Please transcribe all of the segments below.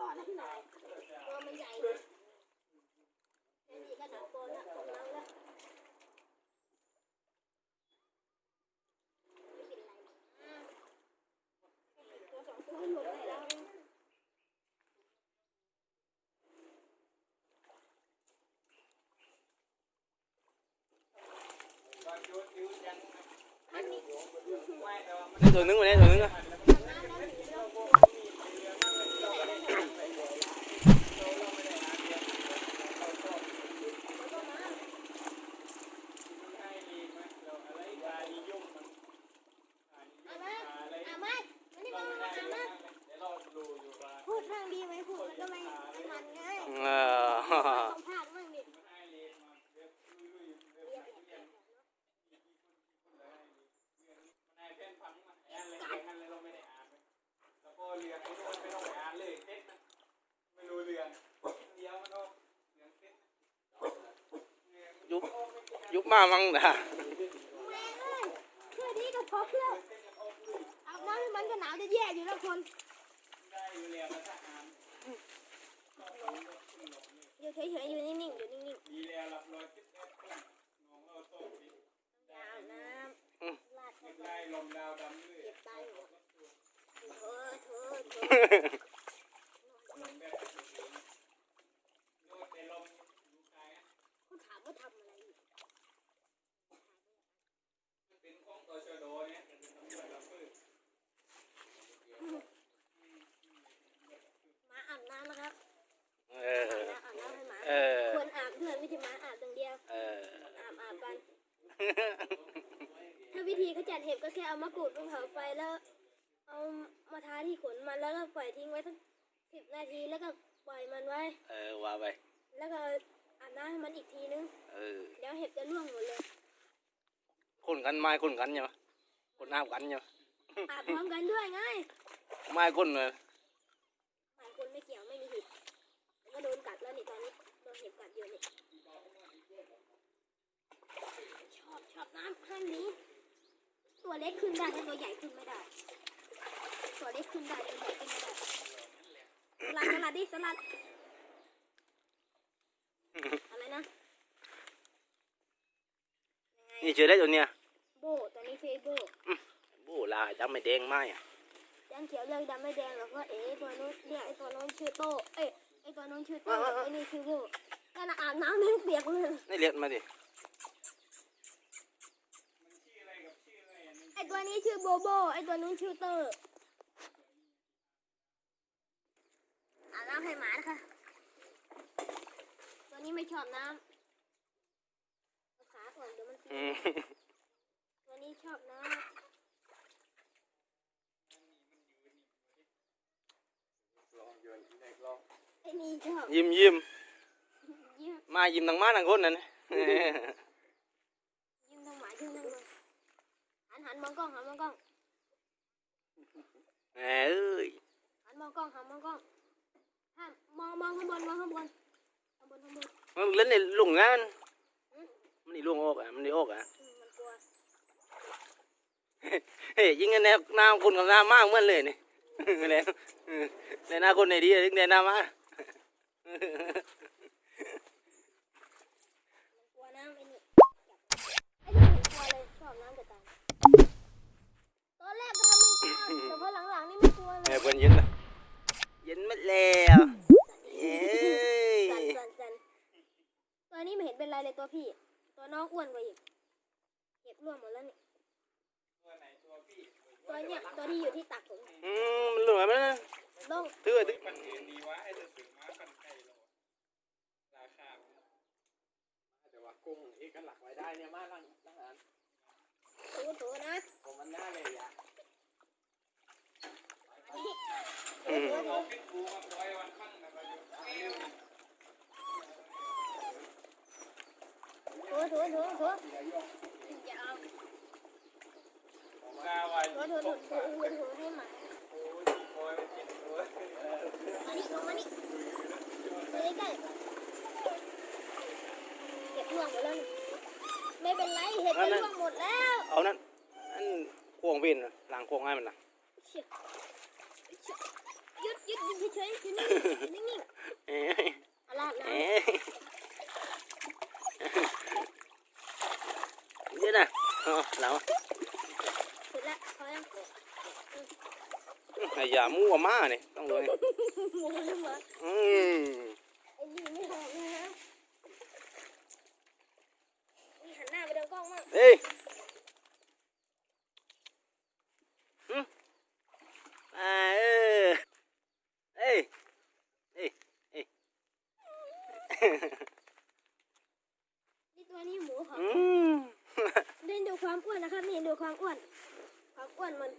พ่อนั่นไหนตัวมันใหญ่เลยแค่นี้ก็หนักโกนละของเราละไม่เป็นไรอ่าตัวสองตัวหมดเลยแล้ว นี่ตัวนึงมาเนี่ยตัวนึงอะ เอามาเอามามานี่มามาเอามาพูดทางดีไหมพูดมันก็ไม่ไม่มันไง เออ ต้องพลาดมั่งดิ ยุบยุบมามั่งนะแม่เลยแค่นี้ก็พอแล้วอาบน้ำให้มันก็หนาวจะแย่อยู่แล้วคนอยู่เฉยๆอยู่นิ่งๆอยู่นิ่งๆอย่าอาบน้ำลาดเข้าไปเจ็บตายหมดเธอเธ อเธอเขาถามว่าทำอะไรอยู่หมาอาบน้ำนะครับเอออาบน้ำอาบน้ำให้หมาเออ ควรอาบเพื่อนไม่ใช่หมาอาบอย่างเดียว เออ อาบอาบกัน ถ้าวิธีขจัดเห็บก็แค่เอามะกรูดไปเผาไฟแล้ว เอามาทาที่ขนมันแล้วก็ปล่อยทิ้งไว้สักสิบนาทีแล้วก็ปล่อยมันไว้ เออว่าไป แล้วก็อาบน้ำให้มันอีกทีนึง เออ เดี๋ยวเห็บจะร่วงหมดเลย คนกันไม้คนกันใช่ไหมคนน้ำกันใช่ไหมอาบพร้อมกันด้วยไง ไม้คนเลยหลายคนไม่เกี่ยวไม่มีเห็บแต่ก็โดนกัดแล้วนี่ตอนนี้โดนเห็บกัดอยู่นี่ชอบชอบน้ำข้างนี้ ตัวเล็กขึ้นได้แต่ตัวใหญ่ขึ้นไม่ได้ ตัวเล็กขึ้นได้ตัวใหญ่ขึ้นได้สลัดสลัดดิสลัดอะไรนะนี่เจอได้ตัวเนี้ยโบตัวนี้คือไอ้โบโอ้ลายดำไม่แดงไม้อะแดงเขียวเลือกดำไม่แดงแล้วก็เอ๋ตัวนู้นเนี่ยไอตัวนู้นชื่อโตเอ้ไอตัวนู้นชื่อโตไอนี่ชื่อโบนั่นน่ะอาบน้ำไม่เปียกเลยนี่เรียกมาดิไอตัวนี้ชื่อโบโบไอตัวนู้นชื่อเตอร์อาบน้ำให้หมานะคะ ตัวนี้ไม่ชอบน้ำเอาขาก่อนเดี๋ยวมันเปียอืกมตัวนี้ชอบน้ำไอนี่ชอบยิ้มยิ้มยิ้มมายิ้มทั้งมาทั้งคนนั่นเออยิ้มทั้งหมายิ้มทั้งคนหันหันมองกล้องหันมองกล้องแหมเอ้ยหันมองกล้องหันมองกล้อง ห้ามมองมองข้างบนมองข้างบนข้างบนข้างบนมันเล่นในลุงงานมันนี่ลุงออกอะมันนี่ออกอะอืมมันกลัวเฮ้ยยิงกันแนวหน้าคนกับหน้ามากเหมือนเลยนี่แล้วในหน้าคนไหนดีถึงในหน้ามามันกลัวน้ำไอ้นี่ไอ้นี่มันกลัวเลยชอบน้ำแต่ตายตอนแรกก็ทำมันกลัวแต่พอหลังๆนี่ไม่กลัวเลเฮ้ยยเพิ่นเย็นนะเย็นหมดแล้วเอ้ย สั่นสั่นสั่นตัวนี้ไม่เห็นเป็นไรเลยตัวพี่ ตัวน้องอ้วนกว่าอีกเก็บ ร่วงหมดแล้วนี่ตัวเนี้ยตัวที่อยู่ที่ตักผมอืมมันหลุดมาแล้วนะต้องถือไว้ถือแต่ว่ากุ้งเอกลักษณ์ไว้ได้เนี่ยมากลังลังอันถูถูนะผมมันน่าเลยอะถูถูถูถูถูถูถูอย่าเอาถู ถูถูถูถูถูให้หมามานี่ลงมานี่ไปใกล้ๆเก็บร่วงหมดแล้วไม่เป็นไรเห็ดมันร่วงหมดแล้วเอานั่นอันควงวินน่ะล้างควงให้มันนะหยุดหยุดยุดเฉยๆอยู่นิ่งนิ่งเอ้ยๆเอาลาดน้เอ้ยเดี๋ยวนะเอาเรา แล้วพอยังไอ้ยามั่วมาเนี่ยต้องเลยหมูลืมเหรออืมไอ้นี่ไม่หอมนะฮะนี่หันหน้าไปทางกล้องมั่งเอ้ยหึอ่าเออเอ้ยเอ้ยเอ้ยนี่ตัวนี้หมูหอมอืม เล่นดูความอ้วนนะครับนี่ดูความอ้วนความ อ้วนมัน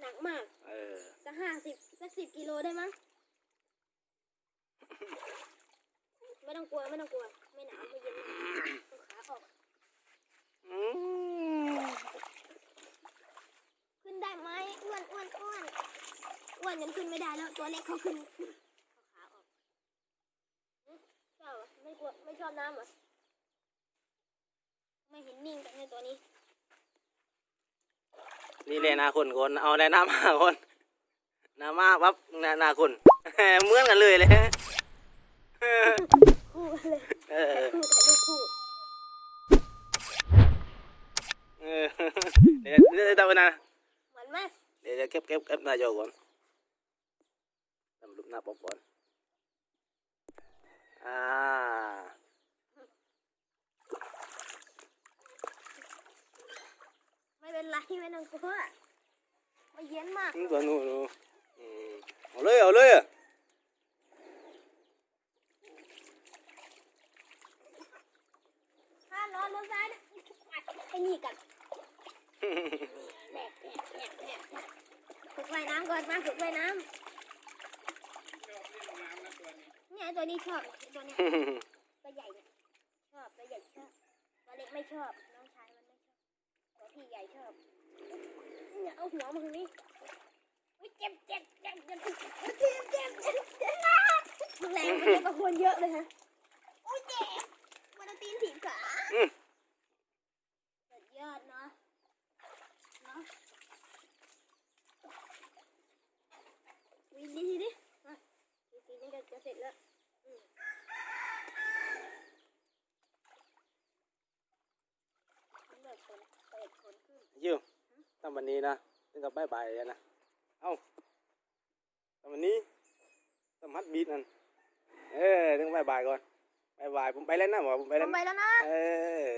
หนักมากเออสักห้าสิบสักสิบกิโลได้มั้งไม่ต้องกลัวไม่ต้องกลัว ไม่หนาวไม่เย็นต้องขาออกอืมขึ้นได้ไหมอ้วนอ้วนอ้วนอ้วนยังขึ้นไม่ได้แล้วตัวเล็กเขาขึ้นเอาขาออกหึชอบเหรอไม่กลัวไม่ชอบน้ำเหรอไม่เห็นนิ่งกันในตัวนี้ นี่เลยนาคนคนเอาได้น้ำมาคนน้ำมาปั๊บนานาคนเหมือนกันเลยเลยคู่กันเลยเออคู่ถ่ายรูปคู่เออเดี๋ยวเดี๋ยวทำไปนะเหมือนไหมเดี๋ยวจะเก็บเก็บเก็บหน้าจอก่อนทำรูปหน้าปกก่อนอ่า ไม่เป็นไรไม่ต้องกลัวไม่เย็นมากตัวนู้นนู้นอืมเอาเลยเอาเลยอะถ้าร้อนลงซ้ายนะไอ้นี่กันแบกแบกแบกแบกฝึกว่ายน้ำก่อนมาฝึกว่ายน้ำเนี่ยไอ้ตัวนี้ชอบตัวเนี้ยตัวใหญ่เนี่ยชอบตัวใหญ่ชอบตัวเล็กไม่ชอบน้องชายมันไม่ชอบตัว พี่ใหญ่ชอบเนี่ยเอาหัวมาทางนี้อุ๊ยเจ็บเจ็บเจ็บเจ็บเจ็บเจ็บเจ็บเจ็บเจ็บแรงมันเยอะว่าคนเยอะเลยฮะอุ้ยเจ็บมันเอาตีนถีบขาอืมสุดยอดเนาะเนาะวิดีทีดิมาวิดีนี้จะจะเสร็จแล้วอืมมันแบบคน เปิดคนขึ้นยูทำวันนี้นะถึงกับบายบายแล้วนะ เอาทำวันนี้ทำฮัดบีทนั่น เออถึงบายบายก่อนบายบายผมไปแล้วนะหมอผมไปลแล้วงนะไปแล้วนะ เออ